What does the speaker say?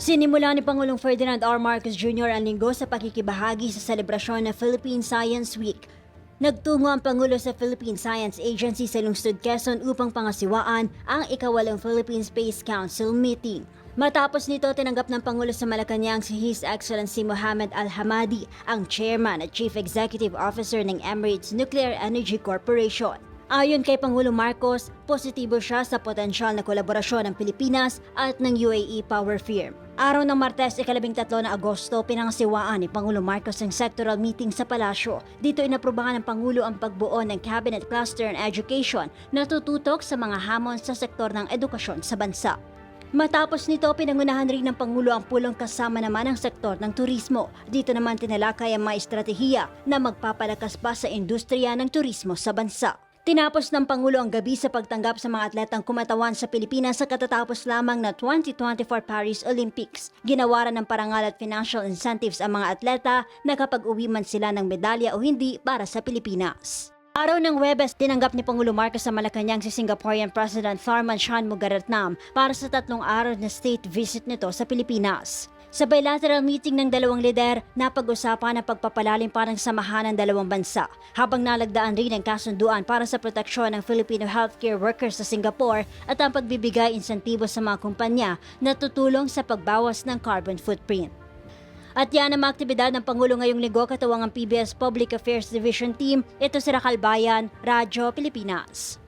Sinimula ni Pangulong Ferdinand R. Marcos Jr. ang linggo sa pakikibahagi sa selebrasyon ng Philippine Science Week. Nagtungo ang Pangulo sa Philippine Science Agency sa lungsod Quezon upang pangasiwaan ang ikawalong Philippine Space Council meeting. Matapos nito, tinanggap ng Pangulo sa Malacanang si His Excellency Mohammed Al-Hamadi, ang Chairman at Chief Executive Officer ng Emirates Nuclear Energy Corporation. Ayon kay Pangulong Marcos, positibo siya sa potensyal na kolaborasyon ng Pilipinas at ng UAE Power Firm. Araw ng Martes, ikalabing tatlo na Agosto, pinangasiwaan ni Pangulong Marcos ang sectoral meeting sa palasyo. Dito inaprubahan ng Pangulo ang pagbuo ng Cabinet Cluster on Education na tututok sa mga hamon sa sektor ng edukasyon sa bansa. Matapos nito, pinangunahan rin ng Pangulo ang pulong kasama naman ang sektor ng turismo. Dito naman tinalakay ang mga estratehiya na magpapalakas pa sa industriya ng turismo sa bansa. Tinapos ng Pangulo ang gabi sa pagtanggap sa mga atletang kumatawan sa Pilipinas sa katatapos lamang na 2024 Paris Olympics. Ginawaran ng parangal at financial incentives ang mga atleta na kapag uwi man sila ng medalya o hindi para sa Pilipinas. Araw ng Webes, tinanggap ni Pangulo Marcos sa Malacanang si Singaporean President Tharman Shanmugaratnam para sa tatlong araw na state visit nito sa Pilipinas. Sa bilateral meeting ng dalawang lider, napag-usapan ang pagpapalalim parang samahan ng dalawang bansa, habang nalagdaan rin ang kasunduan para sa proteksyon ng Filipino healthcare workers sa Singapore at ang pagbibigay insentibo sa mga kumpanya na tutulong sa pagbawas ng carbon footprint. At yan ang mga aktibidad ng Pangulo ngayong linggo katuwang ang PBS Public Affairs Division Team. Ito si Rakal Bayan, Radyo Pilipinas.